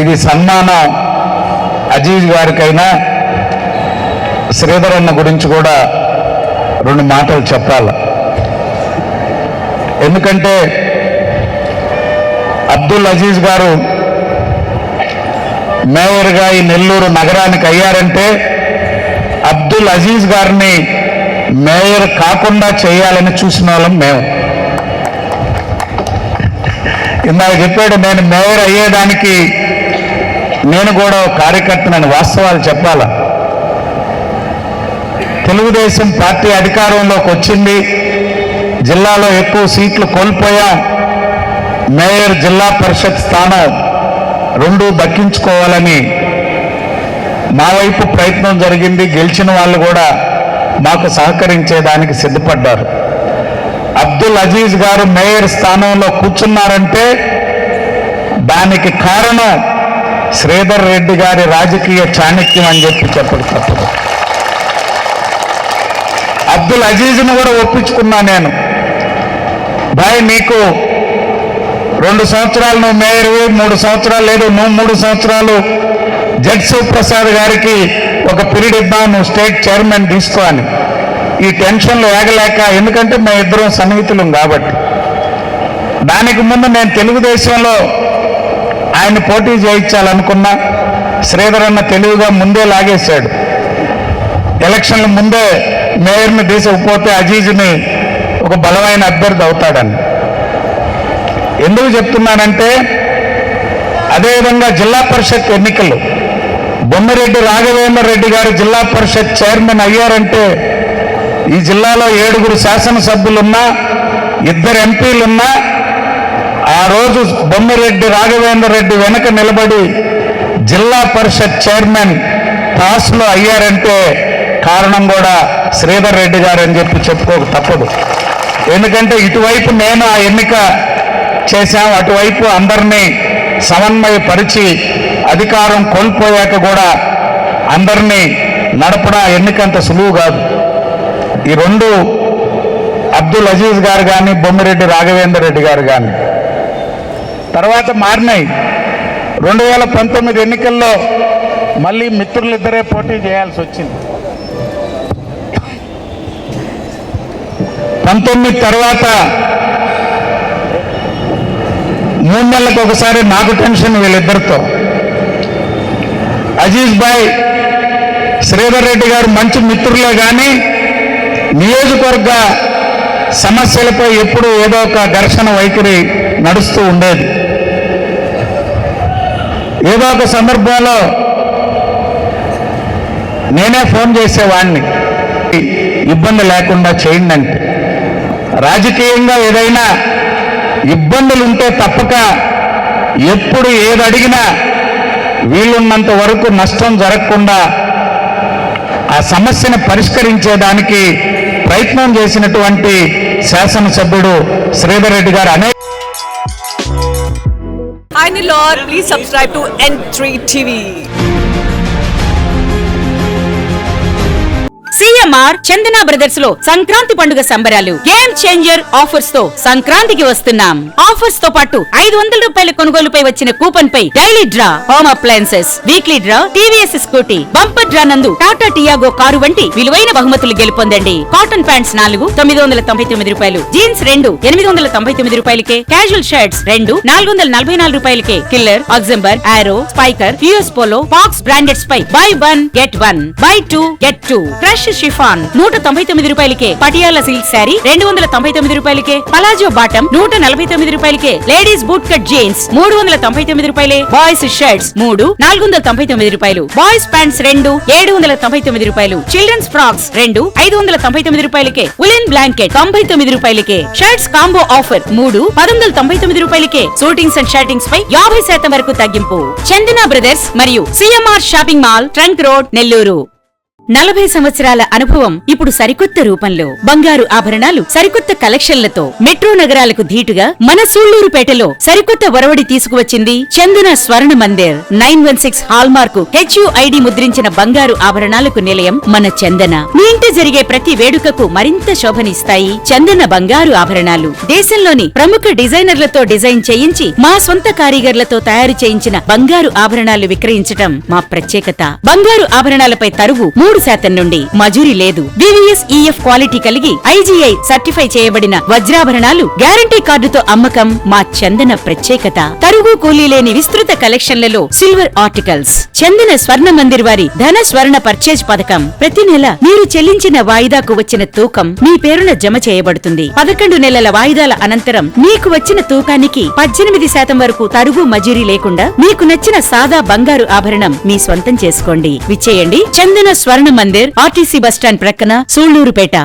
ఇది సన్మానం అజీజ్ గారికైనా శ్రీధర్ అన్న గురించి కూడా రెండు మాటలు చెప్పాలి. ఎందుకంటే అబ్దుల్ అజీజ్ గారు మేయర్గా ఈ నెల్లూరు నగరానికి అయ్యారంటే అబ్దుల్ అజీజ్ గారిని మేయర్ కాకుండా చేయాలని చూసిన వాళ్ళం మేము ఇందాక చెప్పాడు నేను మేయర్ అయ్యేదానికి నేను కూడా ఒక కార్యకర్తనని వాస్తవాలు చెప్పాలా? తెలుగుదేశం పార్టీ అధికారంలోకి వచ్చింది. జిల్లాలో ఎక్కువ సీట్లు కోల్పోయాం. మేయర్ జిల్లా పరిషత్ స్థానం రెండు దక్కించుకోవాలని మా వైపు ప్రయత్నం జరిగింది. గెలిచిన వాళ్ళు కూడా మాకు సహకరించేదానికి సిద్ధపడ్డారు. అబ్దుల్ అజీజ్ గారు మేయర్ స్థానంలో కూర్చున్నారంటే దానికి కారణం శ్రీధర్ రెడ్డి గారి రాజకీయ చాణక్యం అని చెప్పి చెప్పడు. తప్పదు అబ్దుల్ అజీజ్ను కూడా ఒప్పించుకున్నా నేను. భాయ్ నీకు రెండు సంవత్సరాలు నువ్వు మేయర్వి మూడు సంవత్సరాలు లేదు నువ్వు మూడు సంవత్సరాలు జడ్ ప్రసాద్ గారికి ఒక పీరియడ్ ఇద్దాం నువ్వు స్టేట్ చైర్మన్ తీసుకో అని. ఈ టెన్షన్లు ఏగలేక ఎందుకంటే మా ఇద్దరం సన్నిహితులం కాబట్టి. దానికి ముందు నేను తెలుగుదేశంలో ఆయన పోటీ చేయించాలనుకున్నా శ్రీధర్ అన్న తెలివిగా ముందే లాగేశాడు. ఎలక్షన్ల ముందే మేయర్ని తీసకపోతే అజీజ్ని ఒక బలమైన అభ్యర్థి అవుతాడని. ఎందుకు చెప్తున్నానంటే అదేవిధంగా జిల్లా పరిషత్ ఎన్నికలు. బొమ్మిరెడ్డి రాఘవేంద్ర రెడ్డి గారు జిల్లా పరిషత్ చైర్మన్ అయ్యారంటే ఈ జిల్లాలో ఏడుగురు శాసనసభ్యులున్నా ఇద్దరు ఎంపీలున్నా రోజు బొమ్మిరెడ్డి రాఘవేంద్ర రెడ్డి వెనక నిలబడి జిల్లా పరిషత్ చైర్మన్ టాస్లో అయ్యారంటే కారణం కూడా శ్రీధర్ రెడ్డి గారు అని చెప్పి చెప్పుకోక తప్పదు. ఎందుకంటే ఇటువైపు నేను ఆ ఎన్నిక చేశాం అటువైపు అందరినీ సమన్వయపరిచి అధికారం కోల్పోయాక కూడా అందరినీ నడపడం ఎన్నిక అంత సులువు కాదు. ఈ రెండు అబ్దుల్ అజీజ్ గారు కానీ బొమ్మిరెడ్డి రాఘవేందర్ రెడ్డి గారు కానీ తర్వాత మారినాయి. రెండు వేల పంతొమ్మిది ఎన్నికల్లో మళ్ళీ మిత్రులిద్దరే పోటీ చేయాల్సి వచ్చింది పంతొమ్మిది తర్వాత మూడు నెలలకు ఒకసారి నాకు టెన్షన్ వీళ్ళిద్దరితో. అజీజ్ భాయ్ శ్రీధర్ రెడ్డి గారు మంచి మిత్రులే కానీ నియోజకవర్గ సమస్యలపై ఎప్పుడూ ఏదో ఒక ఘర్షణ వైఖరి నడుస్తూ ఉండేది. ఏదో ఒక సందర్భంలో నేనే ఫోన్ చేసేవాడిని ఇబ్బంది లేకుండా చేయండి అంటే. రాజకీయంగా ఏదైనా ఇబ్బందులు ఉంటే తప్పక ఎప్పుడు ఏది అడిగినా వీలున్నంత వరకు నష్టం జరగకుండా ఆ సమస్యను పరిష్కరించేదానికి ప్రయత్నం చేసినటువంటి శాసనసభ్యుడు శ్రీధర్ రెడ్డి గారు అనేక Hi Nilor, please subscribe to N3 TV. CMR Chandana బ్రదర్స్లో Sankranti పండుగ సంబరాలు. గేమ్ చేంజర్ ఆఫర్స్తో సంక్రాంతికి వస్తున్నాం. ఆఫర్స్తో పాటు ఐదు వందల రూపాయల కొనుగోలుపై వచ్చిన కూపన్ పై daily draw home appliances weekly draw TVS Scooty bumper నందు టాటా టియాగో కారు వంటి విలువైన బహుమతులు గెలుపొందండి. కాటన్ ప్యాంట్స్ నాలుగు తొమ్మిది వందల తొంభై తొమ్మిది రూపాయలు. జీన్స్ రెండు ఎనిమిది వందల తొంభై తొమ్మిది రూపాయలకే. క్యాజువల్ షర్ట్స్ రెండు నాలుగు వందల నలభై నాలుగు రూపాయలకే. కిల్లర్ అగ్జంబర్ ఆరో స్పైకర్ యూఎస్ పోలో పాక్స్ బ్రాండెడ్ పై buy one get one buy two get two. Fresh chiffon నూట తొంభై తొమ్మిది రూపాయలకే. పటియాల సిల్క్ శారీ రెండు వందల తొంభై తొమ్మిది రూపాయలకే. పలాజో బాటం నూట నలభై తొమ్మిది రూపాయలకే. లేడీస్ బూట్ కట్ జీన్స్ మూడు వందల తొంభై తొమ్మిది రూపాయలే. బాయ్స్ షర్ట్స్ మూడు నాలుగు వందల తొంభై తొమ్మిది రూపాయలు. బాయ్స్ ప్యాంట్స్ రెండు ఏడు వందల తొంభై తొమ్మిది రూపాయలు. చిల్డ్రన్స్ ఫ్రాక్స్ రెండు ఐదు వందల తొంభై తొమ్మిది రూపాయలకే. ఉలెన్ బ్లాంకెట్ తొంభై తొమ్మిది రూపాయలకే. షర్ట్స్ కాంబో ఆఫర్ మూడు పదొందల తొంభై తొమ్మిది రూపాయలకే. షూటింగ్స్ అండ్ షర్టింగ్స్ పై యాభై శాతం వరకు తగ్గింపు. చందన బ్రదర్స్ మరియు CMR shopping mall trunk road Nellore నలభై సంవత్సరాల అనుభవం ఇప్పుడు సరికొత్త రూపంలో. బంగారు ఆభరణాలు సరికొత్త కలెక్షన్లతో మెట్రో నగరాలకు ధీటుగా మన సూళ్ళూరుపేటలో సరికొత్త ఒరవడి తీసుకువచ్చింది Chandana Swarna Mandir. Nine one six hallmark HUID ముద్రించిన బంగారు ఆభరణాలకు నిలయం మన చందన. మీ ఇంట జరిగే ప్రతి వేడుకకు మరింత శోభనిస్తాయి చందన బంగారు ఆభరణాలు. దేశంలోని ప్రముఖ డిజైనర్లతో డిజైన్ చేయించి మా సొంత కారీగర్లతో తయారు చేయించిన బంగారు ఆభరణాలు విక్రయించటం మా ప్రత్యేకత. బంగారు ఆభరణాలపై తరువు మూడు శాతం నుండి మజూరీ లేదు. వివిఎస్ ఈఎఫ్ క్వాలిటీ కలిగి ఐజీఐ సర్టిఫై చేయబడిన వజ్రాభరణాలు గ్యారంటీ కార్డుతో అమ్మకం మా చందన ప్రత్యేకత. తరుగు కూలీ లేని విస్తృత కలెక్షన్లలో సిల్వర్ ఆర్టికల్స్. చందన స్వర్ణ మందిర్ వారి ధన స్వర్ణ పర్చేజ్ పథకం. ప్రతి నెల మీరు చెల్లించిన వాయిదాకు వచ్చిన తూకం మీ పేరున జమ చేయబడుతుంది. పదకొండు నెలల వాయిదాల అనంతరం మీకు వచ్చిన తూకానికి పద్దెనిమిది శాతం వరకు తరుగు మజూరీ లేకుండా మీకు నచ్చిన సాదా బంగారు ఆభరణం మీ సొంతం చేసుకోండి. విచ్చేయండి. Chandana Swarna Swarna Mandir RTC bus stand ప్రక్కన సూళ్ళూరుపేట